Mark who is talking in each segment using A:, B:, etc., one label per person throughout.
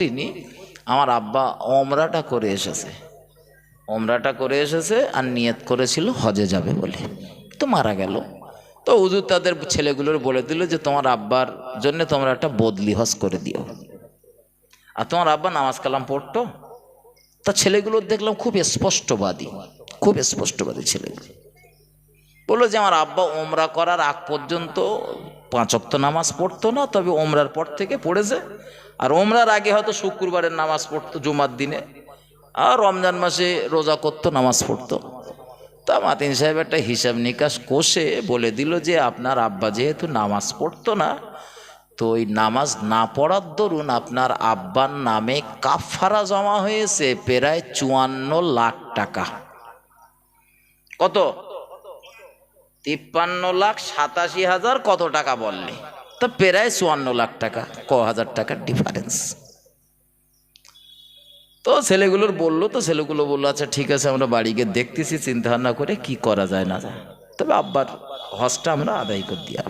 A: তিনি আমার আব্বা ওমরাটা করে এসেছে। ওমরাটা করে এসেছে আর নিয়ত করেছিল হজে যাবে বলে। তো মারা গেল। তো হুজুর তাদের ছেলেগুলোর বলে দিল যে, তোমার আব্বার জন্য তোমরা একটা বদলি হজ করে দিও। আর তোমার আব্বা নামাজ কালাম পড়তো? তা ছেলেগুলো দেখলাম খুব স্পষ্টবাদী খুব স্পষ্টবাদী ছেলেগুলো। বলল যে, আমার আব্বা ওমরা করার আগ পর্যন্ত পাঁচ অক্ত নামাজ পড়তো না, তবে ওমরার পর থেকে পড়েছে। আর ওমরার আগে হয়তো শুক্রবারের নামাজ পড়তো জুমার দিনে, আর রমজান মাসে রোজা করতো, নামাজ পড়তো। তা মাতিন সাহেব একটা হিসাব নিকাশ কষে বলে দিল যে, আপনার আব্বা যেহেতু নামাজ পড়তো না, তো ওই নামাজ না পড়ার দরুন আপনার আব্বার নামে কাফারা জমা হয়েছে প্রায় চুয়ান্ন লাখ টাকা। কত? তিপ্পান্ন লাখ সাতাশি হাজার কত টাকা বললে? তো প্রায় চুয়ান্ন লাখ টাকা, ক হাজার টাকার ডিফারেন্স তো ছেলেগুলোর বলল, তো ছেলেগুলো বলল আচ্ছা ঠিক আছে, আমরা বাড়ি গিয়ে দেখতেছি চিন্তা ভাবনা করে কি করা যায়, না যায়। তবে আব্বার হজটা আমরা আদায় করে দিয়ে।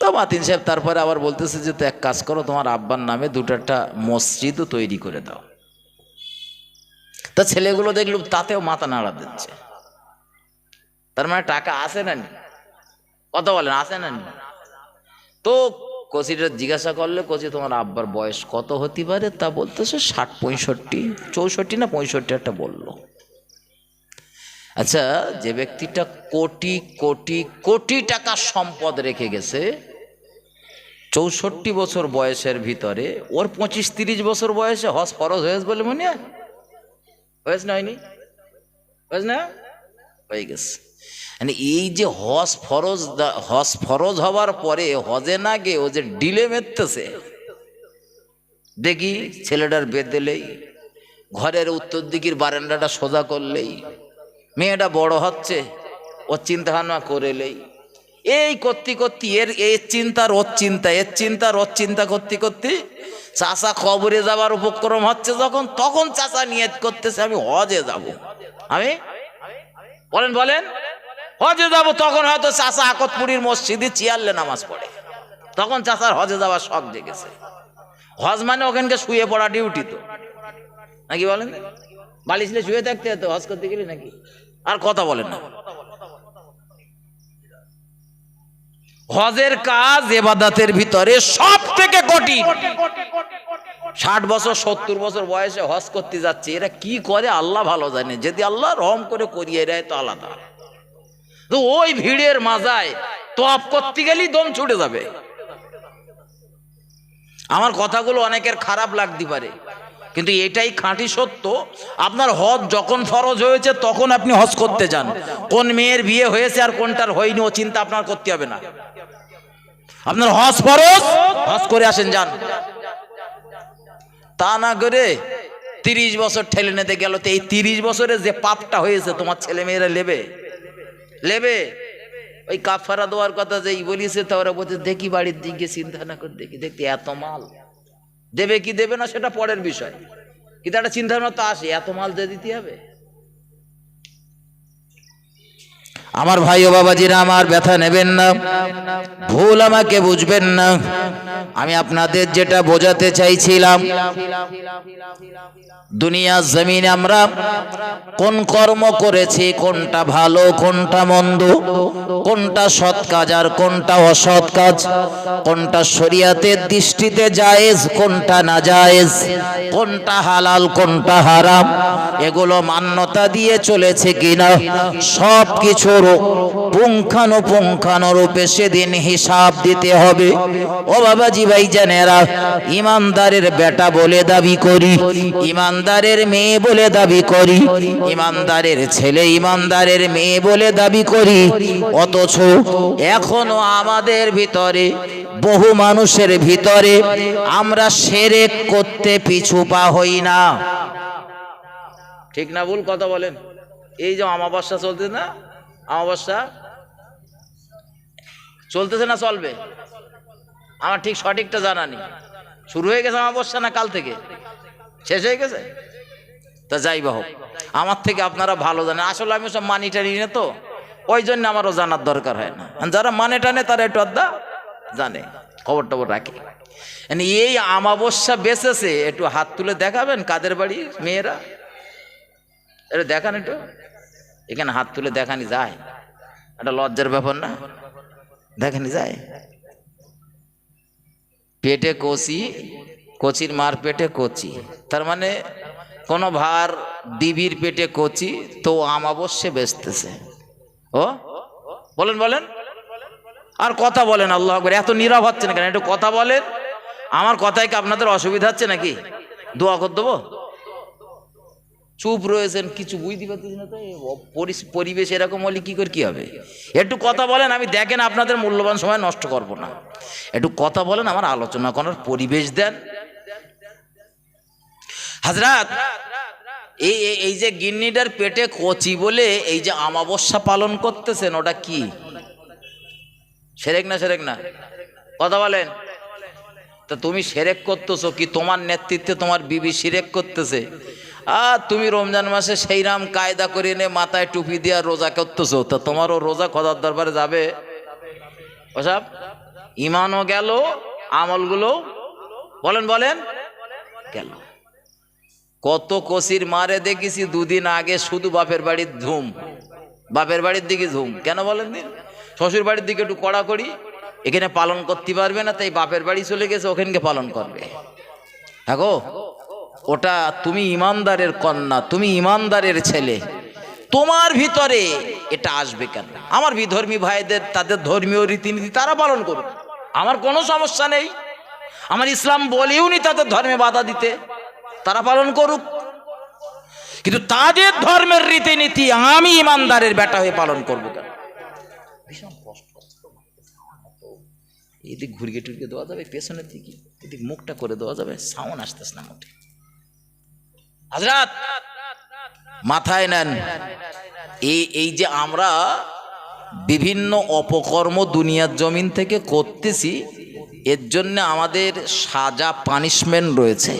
A: তো মাতিন সাহেব তারপরে আবার বলতেছে যে, তো এক কাজ করো, তোমার আব্বার নামে দুটো একটা মসজিদও তৈরি করে দাও। তা ছেলেগুলো দেখল, তাতেও মাথা নাড়া দিচ্ছে। তার মানে টাকা আছে না নি? কত বলেন, আছে না নি? তো কচিটা জিজ্ঞাসা করলে কচি, তোমার আব্বার বয়স কত হতে পারে? তা বলতেছে, ষাট, পঁয়ষট্টি, চৌষট্টি না পঁয়ষট্টি একটা বলল। আচ্ছা যে ব্যক্তিটা কোটি কোটি কোটি টাকা সম্পদ রেখে গেছে, চৌষট্টি বছর বয়সের ভিতরে, ওর পঁচিশ, তিরিশ বছর বয়সে হজ ফরজ হয়েছে বলে মনে হয়? হয়েছে না হয়নি? হয়েছে না? হয়ে গেছে। মানে এই যে হজ ফরজ হজ ফরজ হওয়ার পরে হজে না গিয়ে ও যে ডিলে মেরতেছে। দেখি ছেলেটার বেদ দিলেই, ঘরের উত্তর দিকের বারান্দাটা সোজা করলেই, মেয়েটা বড় হচ্ছে ওর চিন্তা ভাবনা করেলেই। এই করতে করতে এর এর চিন্তার ওর চিন্তা, এর চিন্তার ওর চিন্তা করতে করতে চাষা কবরে যাবার উপক্রম হচ্ছে যখন, তখন চাষা নিয়ত করতেছে, আমি হজে যাব। আমি? বলেন বলেন। হজে যাব, তখন হয়তো চাষা আকতপুরীর মসজিদে চিয়ারলে নামাজ পড়ে। তখন চাষার হজে যাওয়ার শখ জেগেছে। হজ মানে ওখানকে শুয়ে পড়া ডিউটি তো। নাকি বলেন? বালিশলে শুয়ে থাকতে হতো, হজ করতে গেলে নাকি? আর কথা বলেন না। হজের কাজ এবাদাতের ভিতরে সব থেকে কঠিন। ষাট বছর, সত্তর বছর বয়সে হজ করতে যাচ্ছে, এরা কি করে? আল্লাহ ভালো জানে। যদি আল্লাহ রহম করে করিয়ে দেয়, তো আলাদা। তো ওই ভিড়ের মাজায় তপ করতে গেলেই দম ছুটে যাবে। আমার কথাগুলো অনেকের খারাপ লাগতে পারে, কিন্তু এটাই খাঁটি সত্য। আপনার হজ যখন ফরজ হয়েছে, তখন আপনি হজ করতে যান। কোন মেয়ের বিয়ে হয়েছে আর কোনটার হয়নি, ও চিন্তা আপনার করতে হবে না। আপনার হজ ফরজ, হজ করে আসেন, যান। তা না করে তিরিশ বছর ঠেলে নিতে গেল, তো এই তিরিশ বছরে যে পাপটা হয়েছে, তোমার ছেলে মেয়েরা নেবে? নেবে ওই কাফারা দেওয়ার কথা যেই বলিছে, তা ওরা বলছে, দেখি বাড়ির দিকে চিন্তা না করে, দেখি দেখতে এত মাল। দেবে কি দেবে না, সেটা পরের বিষয়। কিন্তু একটা চিন্তার মতো আসে, এত মাল দিয়ে দিতে হবে। আমার ভাই ও বাবাজিরা, আমার ব্যথা নেবেন না, ভুল আমাকে বুঝবেন না। আমি আপনাদের যেটা বোঝাতে চাইছিলাম দুনিয়া জমিনে আমরা কোন কর্ম করেছি, কোনটা ভালো, কোনটা মন্দ, কোনটা সৎ কাজ আর কোনটা অসৎ কাজ, কোনটা শরিয়াতের দৃষ্টিতে জায়েজ, কোনটা না জায়েজ কোনটা হালাল, কোনটা হারাম, এগুলো মান্যতা দিয়ে চলেছে কিনা সব কিছুর পুঙ্খানুপুঙ্খানুরূপে সেদিন হিসাব দিতে হবে। ও বাবাজি ভাই জানেরা ইমানদারের বেটা বলে দাবি করি ইমানদারের মেয়ে বলে দাবি করি। ইমানদারের ছেলে ইমানদারের মেয়ে বলে দাবি করি। অথচ এখনও আমাদের ভিতরে, বহু মানুষের ভিতরে আমরা সেরেক করতে পিছু পা হই না। ঠিক না ভুল কথা বলেন? এই যে অমাবস্যা চলছে না? অমাবস্যা? চলতেছে না চলবে? আমার ঠিক সঠিকটা জানা নেই। শুরু হয়ে গেছে অমাবস্যা না কাল থেকে? শেষ হয়ে গেছে? তা যাই হোক, আমার থেকে আপনারা ভালো জানেন। আসলে আমি সব মানি টানি না তো, ওই জন্য আমারও জানার দরকার হয় না। যারা মানে টানে, তারা একটু আধা জানে। খবর টবর রাখে। মানে এই আমাবস্যা বেঁচেছে একটু হাত তুলে দেখাবেন কাদের বাড়ি, মেয়েরা? এটা দেখান একটু। এখানে হাত তুলে দেখানি যায়। একটা লজ্জার ব্যাপার না। দেখানি যায়। পেটে কচি কচির মার পেটে কচি। তার মানে কোনো ভার ডিবির পেটে কচি, তো আমাবস্যে বেচতেছে। ও? বলেন বলেন। আর কথা বলেন, আল্লাহ আকবার। এত নীরব হচ্ছে না কেন? একটু কথা বলেন। আমার কথায় কি আপনাদের অসুবিধা হচ্ছে নাকি? দোয়া করে দেবো? চুপ রয়েছেন, কিছু বুঝতে পারতেছি না তো। পরিবেশ এরকম হলে কি করে কি হবে? একটু কথা বলেন, আমি দেখেন আপনাদের মূল্যবান সময় নষ্ট করব না। একটু কথা বলেন, আমার আলোচনা করার পরিবেশ দেন। হাজরাত এই এই- যে গিন্নিটার পেটে কচি বলে এই যে আমাবস্যা পালন করতেছেন, ওটা কি? সেরেক না সেরেক না? কথা বলেন। তা তুমি সেরেক করতেছো কি? তোমার নেতৃত্বে তোমার বিবি সিরেক করতেছে। আর তুমি রমজান মাসে সেই রাম কায়দা করে এনে মাথায় টুপি দিয়ে রোজা করতেছো। তা তোমারও রোজা খোদার দরবারে যাবে? ওসব? ইমানও গেল, আমলগুলো বলেন বলেন। গেল। কত কষির মারে দেখেছি দুদিন আগে শুধু বাপের বাড়ির ধুম। বাপের বাড়ির দিকে ধুম। কেন বলেন শ্বশুর বাড়ির দিকে একটু কড়াকড়ি। এখানে পালন করতে পারবে না, তাই বাপের বাড়ি চলে গেছে, ওখানকে পালন করবে। হ্যাঁ ওটা তুমি ইমানদারের কন্যা, তুমি ইমানদারের ছেলে। তোমার ভিতরে এটা আসবে কেন? আমার বিধর্মী ভাইদের, তাদের ধর্মীয় রীতিনীতি তারা পালন করুক। আমার কোনো সমস্যা নেই। আমার ইসলাম বলেও নি তাদের ধর্মে বাধা দিতে। তারা পালন করুক। কিন্তু তাদের ধর্মের রীতিনীতি আমি ইমানদারের বেটা হয়ে পালন করব কেন? ভীষণ কষ্ট। এদিক ঘুরিয়ে টুরিয়ে দেওয়া যাবে, পেছনের দিকে। এদিক মুখটা করে দেওয়া যাবে, সাউন্ড আসতেছে না হাজরাত মাথায় নেন। এই এই যে আমরা বিভিন্ন অপকর্ম দুনিয়ার জমিন থেকে করতেছি, এর জন্য আমাদের সাজা পানিশমেন্ট রয়েছে।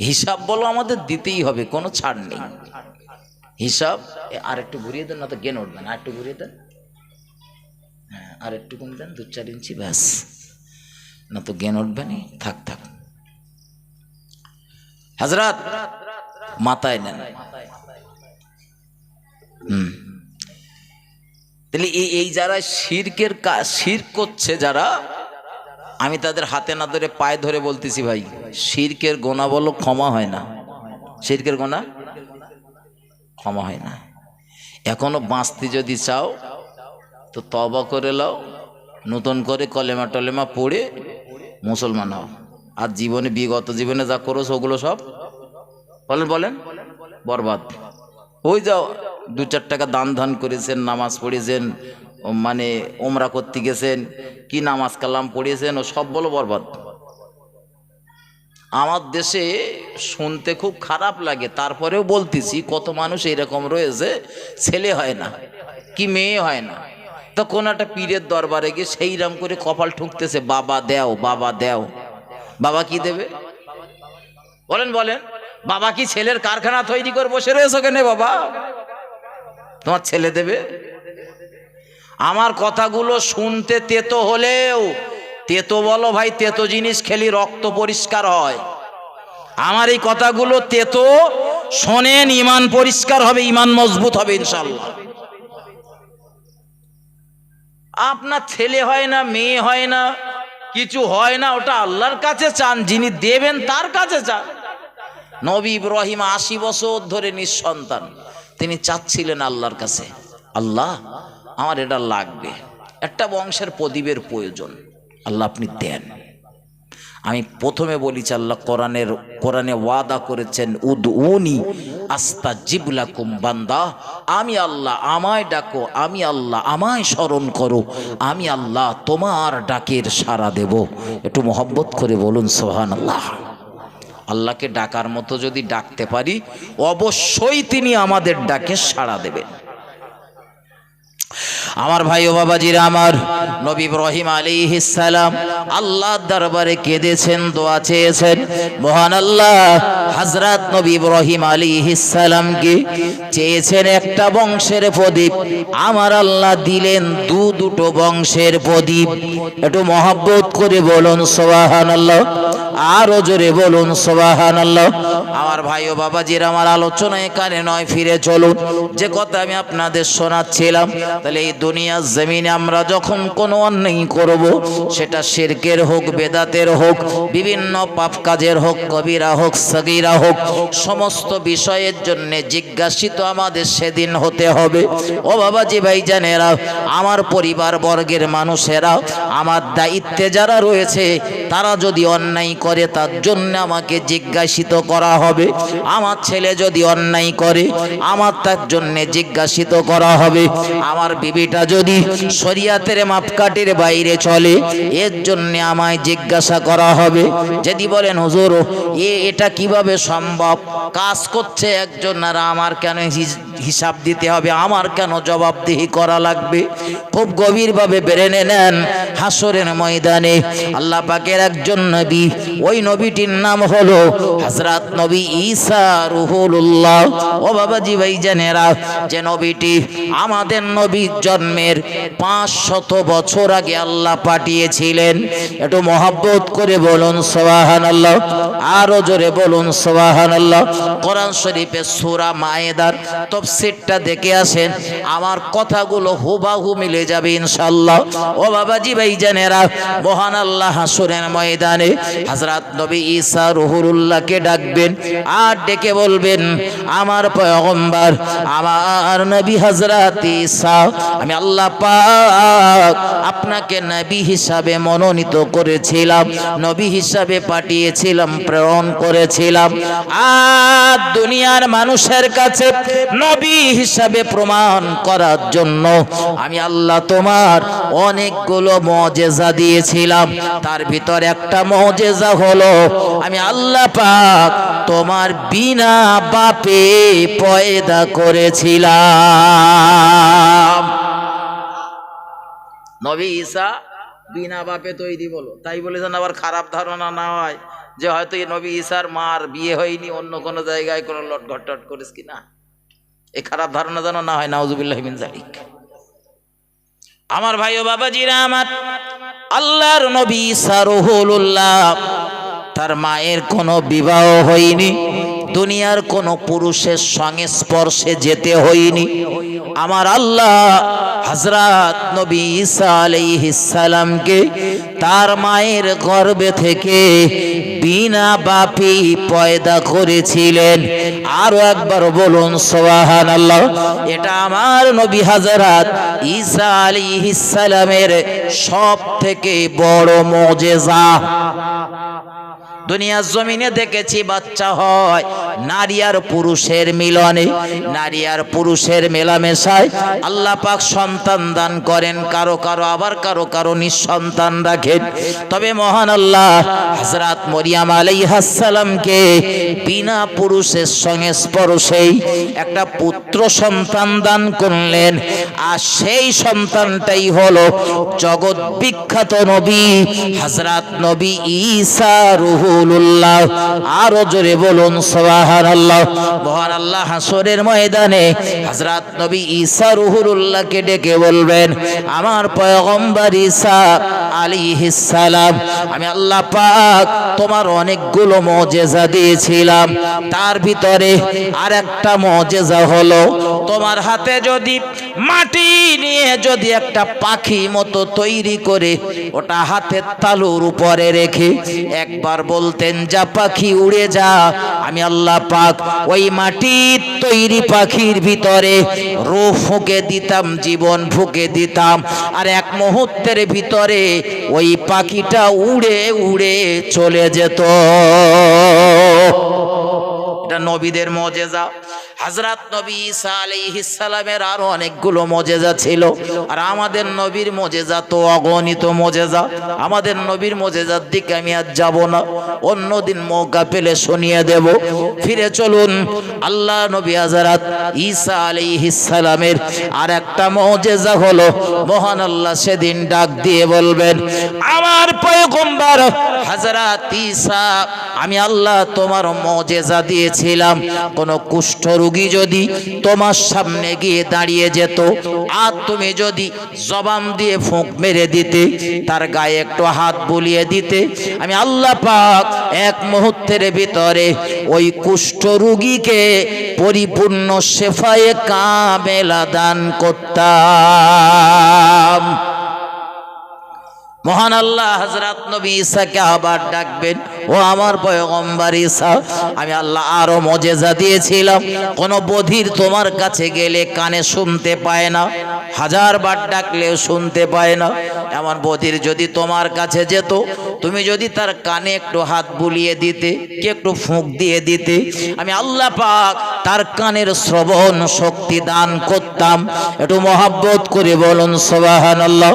A: হিসাব বলো আমাদের দিতেই হবে, কোনো ছাড় নেই। হিসাব আর একটু ঘুরিয়ে দেন না তো জ্ঞান উঠবে না আর একটু ঘুরিয়ে দেন। হ্যাঁ আর একটু কম দেন, দু চার ইঞ্চি, ব্যাস। না তো জ্ঞান উঠবে থাক থাক। হাজরাত মাথায় নেন। হুম। তাহলে এই এই যারা শিরকের কাজ শির করছে যারা আমি তাদের হাতে না ধরে পায়ে ধরে বলতেছি, ভাই শিরকের গোনা বলো, ক্ষমা হয় না। শিরকের গোনা? ক্ষমা হয় না। এখনও বাঁচতে যদি চাও, তো তবা করে লাও, নতুন করে কলেমা টলেমা পড়ে মুসলমান হও। আর জীবনে, বিগত জীবনে যা করো ওগুলো সব বলেন বলেন, বরবাদ। ওই যাও দু চার টাকা দান ধান করেছেন, নামাজ পড়েছেন মানে ওমরা করতে গেছেন, কি নামাজ কালাম পড়িয়েছেন, ও সব বলো বরবাদ। আমার দেশে শুনতে খুব খারাপ লাগে, তারপরেও বলতেছি, কত মানুষ এরকম রয়েছে, ছেলে হয় না, কি মেয়ে হয় না। তো কোন একটা পীরের দরবারে গিয়ে সেই রাম করে কপাল ঠুকতেছে, বাবা দেও বাবা দেও। বাবা কি দেবে? বলেন বলেন। বাবা কি ছেলের কারখানা তৈরি করে বসে রয়েছে কেন বাবা? তোমার ছেলে দেবে? আমার কথাগুলো শুনতে তেতো হলেও, তেতো বলো ভাই, তেতো জিনিস খেলি রক্ত পরিষ্কার হয়। আমার এই কথাগুলো তেতো, শোনেন, ইমান পরিষ্কার হবে, ইমান মজবুত হবে ইনশাল্লাহ আপনার ছেলে হয় না, মেয়ে হয় না, কিছু হয় না, ওটা আল্লাহর কাছে চান, যিনি দেবেন তার কাছে চান। নবী ইব্রাহিম আশি বছর ধরে নিঃসন্তান। তিনি চাচ্ছিলেন আল্লাহর কাছে। আল্লাহ, আমার এটা লাগবে। একটা বংশের প্রদীপের প্রয়োজন। আল্লাহ আপনি দেন। আমি প্রথমে বলিছি আল্লাহ কোরআনের, কোরআনে ওয়াদা করেছেন উদ উনি আস্তা জিবলাকুম বান্দা। আমি আল্লাহ আমায় ডাকো, আমি আল্লাহ আমায় স্মরণ করো, আমি আল্লাহ তোমার ডাকের সাড়া দেব। একটু মহব্বত করে বলুন সোহান আল্লাহ আল্লাহকে ডাকার মতো যদি ডাকতে পারি অবশ্যই তিনি আমাদের ডাকে সাড়া দেবেন। আমার ভাই ও বাবাজিরা, আমার নবী ইব্রাহিম আলাইহিস সালাম আল্লাহর দরবারে কেঁদেছেন, দোয়া চেয়েছেন। মহান আল্লাহ হযরত নবী ইব্রাহিম আলাইহিস সালামকে চেয়েছেন একটা বংশের প্রদীপ। আমার আল্লাহ দিলেন দু দুটো বংশের প্রদীপ। একটু মহব্বত করে বলুন, সুবহানাল্লাহ। আরও জোরে বলুন, সুবহানাল্লাহ। আমার ভাই ও বাবাজির, আমার আলোচনা এখানে নয়, ফিরে চলুন। যে কথা আমি আপনাদের শোনাচ্ছিলাম, তাহলে এই দুনিয়ার জমিনে আমরা যখন কোনো অন্যায় করব, সেটা শিরকের হোক, বেদাতের হোক, বিভিন্ন পাপ কাজের হোক, কবিরা হোক, সগিরা হোক, সমস্ত বিষয়ের জন্য জিজ্ঞাসিত আমাদের সেদিন হতে হবে। ও বাবাজি ভাই জানেরা আমার পরিবার বর্গের মানুষেরা, আমার দায়িত্বে যারা রয়েছে, তারা যদি অন্যায় করে, তার জন্য আমাকে জিজ্ঞাসিত করা হবে। আমার ছেলে যদি অন্যায় করে, আমার তার জন্য জিজ্ঞাসিত করা হবে। আমার বিবিটা যদি শরিয়াতের মাপকাঠির বাইরে চলে, এর জন্য আমায় জিজ্ঞাসা করা হবে। যদি বলেন, হুজুর, এ, এটা কীভাবে সম্ভব? কাজ করছে একজন, আর আমার কেন হিসাব দিতে হবে? আমার কেন জবাবদিহি করা লাগবে? খুব গভীরভাবে বেড়ে নেন হাসরের ময়দানে। আল্লাহ পাকের একজন নবী, ওই নবীটির নাম হলো হজরত নবী ঈসা রুহুল্লাহ ও বাবাজি ভাই জানেরা যে নবীটি আমাদের নবীর জন্মের পাঁচ শত বছর আগে আল্লাহ পাঠিয়েছিলেন। একটু মহাব্বত করে বলুন সোহান আল্লাহ আরও জোরে বলুন সোহান আল্লাহ কোরআন শরীফের সুরা মায়েদার তফসিরটা দেখে আসেন। আমার কথাগুলো হুবাহু মিলে যাবে ইনশাল্লাহ ও বাবাজি ভাই জানেরা মহান আল্লাহ হাসুরের ময়দানে হজরত নবী ঈসা রহুরুল্লাহকে ডাকবেন আর ডেকে বলবেন, আমার পয়গম্বর, আমার নবী হজরত ঈসা আমি আল্লাহ পাক আপনাকে নবী হিসাবে মনোনীত করেছিলাম, নবী হিসাবে পাঠিয়েছিলাম, প্রেরণ করেছিলাম। আর দুনিয়ার মানুষের কাছে নবী হিসাবে প্রমাণ করার জন্য আমি আল্লাহ তোমার অনেকগুলো মজেজা দিয়েছিলাম। তার ভিতর একটা মজেজা হলো, আমি আল্লাহ পাক তোমার বিনা বাপে পয়দা করেছিলাম। নবী ঈসা বিনা বাপে তৈরি বলো। তাই বলেছেন আবার খারাপ ধারণা না হয় যে হয়তো এই নবী ঈসার মার বিয়ে হয়নি, অন্য কোনো জায়গায় কোনো লট ঘটট করিস কি না এই খারাপ ধারণা যেন না হয়, নাউজুবিল্লাহ জালিক আমার ভাই ও বাবাজিরা আমার, আল্লাহর নবী ঈসা রহুল্লাহ তার মায়ের কোনো বিবাহ হয়নি। দুনিয়ার কোনো পুরুষের সংস্পর্শে যেতে হয়নি। আমার আল্লাহ হজরত নবী ঈসা আলাইহিস সালামকে তার মায়ের গর্ভে থেকে বিনা বাপি পয়দা করেছিলেন। আরও একবার বলুন সোহান আল্লাহ এটা আমার নবী হাজরাত ঈসা আলাইহিস সালামের সব থেকে বড় মজেজা। দুনিয়ার জমিনে দেখেছি, বাচ্চা হয়। নারী আর পুরুষের মিলনে। নারী আর পুরুষের মেলামেশায় আল্লাহ পাক সন্তান দান করেন, কারও কারও আবার কারও কারও নিঃসন্তান রাখেন। তবে মহান আল্লাহ হজরত মরিয়াম আলাইহাসালামকে বিনা পুরুষের সঙ্গে স্পর্শেই একটা পুত্র সন্তান দান করলেন। আর সেই সন্তানটাই হলো জগৎ বিখ্যাত নবী হজরত নবী ঈসা রুহুল্লাহ আরও জোরে বলুন সোহান আল্লাহ হাসরের ময়দানে হজরত নবী ঈসা রুহুল্লাহকে ডেকে বলবেন, আমার পয়গম্বর ঈসা আলাইহিস সালাম, আমি আল্লাহ পাক তোমার অনেকগুলো মজেজা দিয়েছিলাম। তার ভিতরে আর একটা মজেজা হলো, তোমার হাতে যদি মাটি নিয়ে যদি একটা পাখি মতো তৈরি করে, ওটা হাতের তালুর উপরে রেখে একবার বলতেন, যা পাখি উড়ে যা। আমি আল্লাহ পাক ওই মাটির তৈরি পাখির ভিতরে রো ফুঁকে দিতাম, জীবন ফুঁকে দিতাম। আর এক মুহূর্তের ভিতরে ওই পাখিটা উড়ে উড়ে চলে যেত। এটা নবীদের মজেজা। হাজরাত নবী ঈসা আলাইহিস সালামের আরও অনেকগুলো মজেজা ছিল। আর আমাদের নবীর মজেজা তো অগণিত মজেজা। আমাদের নবীর মজেজার দিকে আমি আর যাব না। অন্যদিন মৌকা পেলে শুনিয়ে দেব। ফিরে চলুন, আল্লাহ নবী হাজরাত ঈসা আলাইহিস সালামের আর একটা মজেজা হলো, মহান আল্লাহ সেদিন ডাক দিয়ে বলবেন, আমার পয়গম্বর হাজরাত ঈসা, আমি আল্লাহ তোমার মজেজা দিয়েছিলাম। কোন কুষ্ঠ রোগী যদি তোমার সামনে গিয়ে দাঁড়িয়ে যেত, আর তুমি যদি জবাম দিয়ে ফুঁক মেরে দিতে, তার গায়ে একটু হাত বুলিয়ে দিতে, আমি আল্লাহ পাক এক মুহূর্তের ভিতরে ওই কুষ্ঠ রোগীকে পরিপূর্ণ শেফায়ে কামেলা দান করতাম। মহান আল্লাহ হজরত নবী ঈসাকে আবার ডাকবেন, ও আমার পয়গম্বর ঈসা, আমি আল্লাহ আরও মজেজা দিয়েছিলাম। কোন বধির তোমার কাছে গেলে কানে শুনতে পায় না, হাজার বার ডাকলেও শুনতে পায় না। এমন বধির যদি তোমার কাছে যেত, তুমি যদি তার কানে একটু হাত বুলিয়ে দিতে, কি একটু ফুঁক দিয়ে দিতে। আমি আল্লাহ পাক তার কানের শ্রবণ শক্তি দান করতাম। একটু মহাব্বত করে বলুন সোবাহান আল্লাহ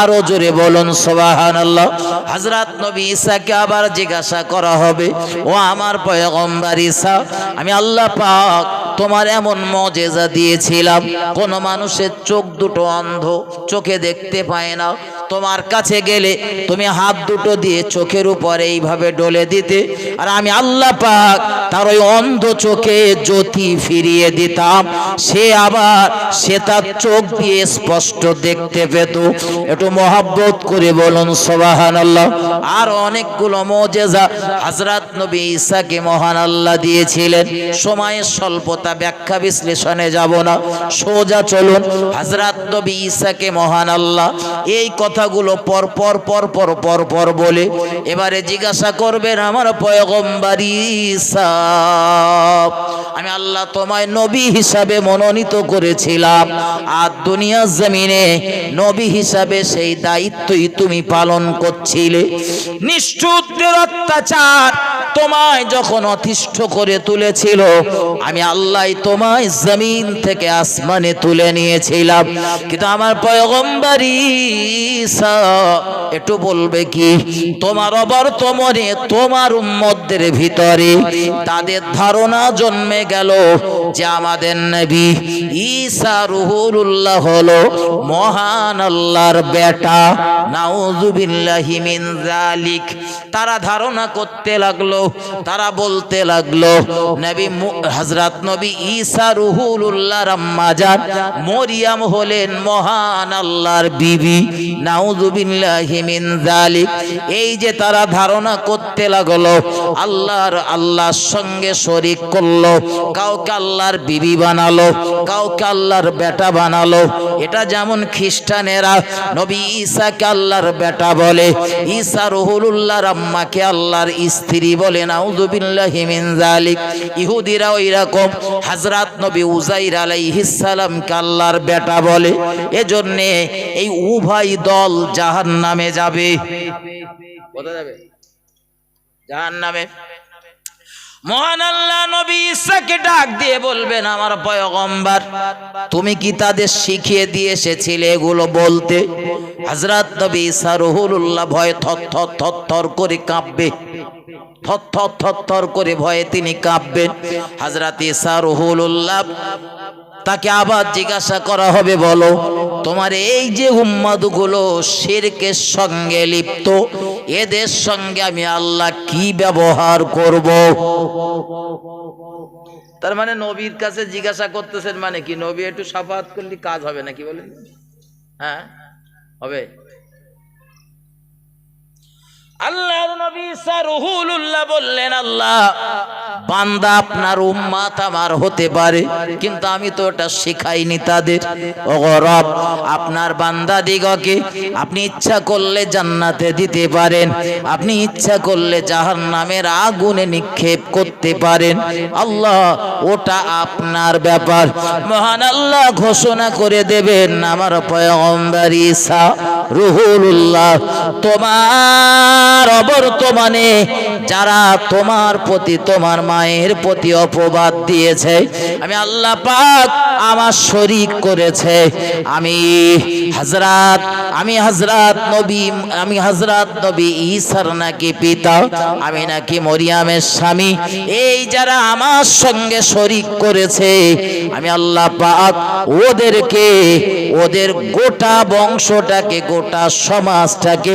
A: আরও জোরে বলুন সোবাহান আল্লাহ হাজরাত নবী ঈসাকে আবার জিজ্ঞাসা করা হবে, ও আমার পয়গম্বর ঈসা, আমি আল্লাহ পাক তোমার এমন মজেজা দিয়েছিলাম। কোন মানুষের চোখ দুটো অন্ধ, চোখে দেখতে পায় না। তোমার কাছে গেলে তুমি হাত দুটো দিয়ে চোখের উপরে এইভাবে ডলে দিতে, আর আমি আল্লাহ পাক তার ওই অন্ধ চোখে জ্যোতি ফিরিয়ে দিতাম। সে আবার সে তার চোখ দিয়ে স্পষ্ট দেখতে পেত। একটু মহাব্বত করে বলুন সোবাহান আল্লাহ আর অনেকগুলো মজেজা হাজরাত নবী ঈসাকে মহান আল্লাহ দিয়েছিলেন। সময়ের স্বল্পতা ব্যাখ্যা বিশ্লেষণে যাব না। সোজা চলুন হাজরাত নবী ঈসাকে মহান আল্লাহ এই কথাগুলো পর পর পর পর পর পর বলে, এবারে জিজ্ঞাসা করবেন আমার পয়গম্বর ঈসা, আমি আল্লাহ তোমায় নবী হিসাবে মনোনীত করেছিলাম। আর দুনিয়ার জমিনে নবী হিসাবে সেই দায়িত্বই তুমি পালন করছিলে। নিষ্ঠুরদের অত্যাচার তোমায় যখন অতিষ্ঠ করে তুলেছিল, আমি আল্লাহ তোমায় জমিন থেকে আসমানে তুলে নিয়েছিলাম। কিন্তু আমার পয়গম্বরী একটু বলবে কি, তোমার অবর্তমনে তোমার উম্মতদের ভিতরে তাদের ধারণা জন্মে গেল যে আমাদের নবী ঈসা রুহুল্লাহ হলো মহান আল্লাহর বেটা। নাউজুবিল্লাহি মিন জালিক তারা ধারণা করতে লাগল তারা বলতে লাগল, নবী হযরত নবী ঈসা রুহুল্লাহ রাম্মাজান মরিয়াম হলেন মহান আল্লাহর বিবি। নাউজুবিল্লাহি মিন জালিক এই যে তারা ধারণা করতে লাগল, আল্লাহর আল্লাহর সঙ্গে শরীক করল, কাউকে আল্লাহর বিবি বানালো, কাউকে আল্লাহর বেটা বানালো। এটা যেমন খ্রিস্টানেরা নবী ঈসাকে আল্লাহর বেটা বলে, ঈসা রহুলুল্লাহর আম্মাকে আল্লাহর স্ত্রী বলে। নাউজুবিল্লাহি মিন জালিক হযরত নবী উজাইর আলাইহিস সালামকে আল্লাহর বেটা বলে। এজন্যে এই উভয় দল জাহান্নামে যাবে। কোথায় যাবে? মহান আল্লাহ নবী আমার তুমি কি তাদের শিখিয়ে দিয়ে এসেছিলে এগুলো বলতে? হযরত নবী ঈসা রহুলুল্লাহ ভয় থর থর থর থর করে কাঁপবে। থর থর থর করে ভয়ে তিনি কাঁপবেন। হযরত ঈসা রহুলুল্লাহ, তাকে আবার জিজ্ঞাসা করা হবে, বলো, তোমার এই যে উম্মাদগুলো শিরকের সঙ্গে লিপ্ত, এদের সঙ্গে আমি আল্লাহ কি ব্যবহার করব? তার মানে নবীর কাছে জিজ্ঞাসা করতেছেন মানে কি? নবী একটু সাফাত করলে কাজ হবে নাকি বলেন? হ্যাঁ? হবে? আল্লাহর নবী রহুলুল্লাহ বললেন, আল্লাহ, বান্দা আপনার উম্মাত আমার হতে পারে, কিন্তু আমি তো ওটা শেখাইনি তাদের। অগরব আপনার বান্দা দিগকে আপনি ইচ্ছা করলে জান্নাতে দিতে পারেন, আপনি ইচ্ছা করলে জাহান্নামের আগুনে নিক্ষেপ করতে পারেন। আল্লাহ, ওটা আপনার ব্যাপার। মহান আল্লাহ ঘোষণা করে দেবেন, আমার পয়গম্বর ঈসা রুহুল্লাহ তোমার অবর্তমানে, যারা তোমার প্রতি, তোমার মায়ের প্রতি অপবাদ দিয়েছে, আমি আল্লাহ পাক আমার শরিক করেছে। আমি হজরত আমি হজরত নবী, আমি হজরত নবী ঈসার নাকি পিতা, আমি নাকি মরিয়ামের স্বামী। এই যারা আমার সঙ্গে শরিক করেছে, আমি আল্লাহ পাক ওদেরকে, ওদের গোটা বংশটাকে, গোটা সমাজটাকে,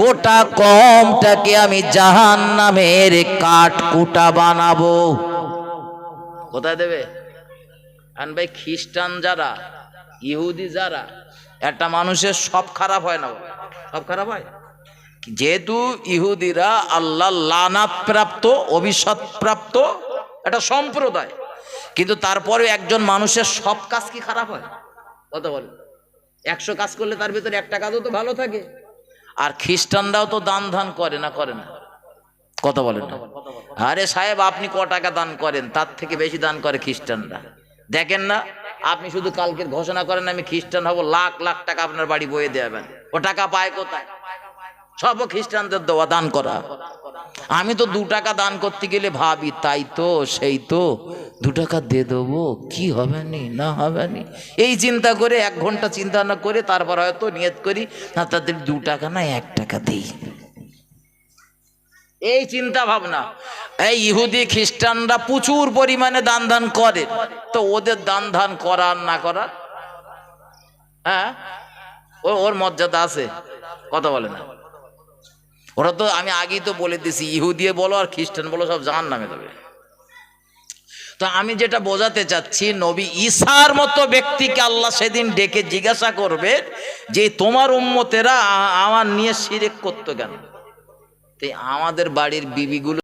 A: গোটা কমটাকে আমি জাহান নামের কাঠ কুটা বানাবো। কোথায় দেবে? আন ভাই, খ্রিস্টান যারা, ইহুদি যারা, একটা মানুষের সব খারাপ হয় না সব খারাপ হয়? যেহেতু ইহুদিরা আল্লাহ লানাত প্রাপ্ত প্রাপ্ত একটা সম্প্রদায়। কিন্তু তারপরে একজন মানুষের সব কাজ কি খারাপ হয়? কথা বলে। একশো কাজ করলে তার ভিতরে একটা কাজও তো ভালো থাকে। আর খ্রিস্টানরাও তো দান ধান করে না করে না? কথা বলেন আরে সাহেব, আপনি ক টাকা দান করেন? তার থেকে বেশি দান করে খ্রিস্টানরা। দেখেন না, আপনি শুধু কালকে ঘোষণা করেন, আমি খ্রিস্টান হব, লাখ লাখ টাকা আপনার বাড়ি বয়ে দেবেন ও টাকা পায় কোথায়? সব খ্রিস্টানদের দেওয়া দান করা। আমি তো দু টাকা দান করতে গেলে ভাবি, তাই তো, সেই তো। দু টাকা দিয়ে দেবো, কি হবে নি, না হবে নি? এই চিন্তা করে, এক ঘণ্টা চিন্তা না করে, তারপর হয়তো নিয়ত করি, না তাদের দু টাকা না, এক টাকা দিই। এই চিন্তা ভাবনা। এই ইহুদি খ্রিস্টানরা প্রচুর পরিমাণে দান দান করে। তো ওদের দান ধান করার না করার হ্যাঁ? ওর মর্যাদা আছে? কথা বলে না। ওরা তো আমি আগেই তো বলে দিছি ইহুদিয়ে বলো আর খ্রিস্টান বলো সব জাহান নামে দেবে তো আমি যেটা বোঝাতে চাচ্ছি, নবী ঈশার মতো ব্যক্তিকে আল্লাহ সেদিন ডেকে জিজ্ঞাসা করবে যে, তোমার উম্মতেরা আমার নিয়ে সিরেক করতো কেন? তো আমাদের বাড়ির বিবিগুলো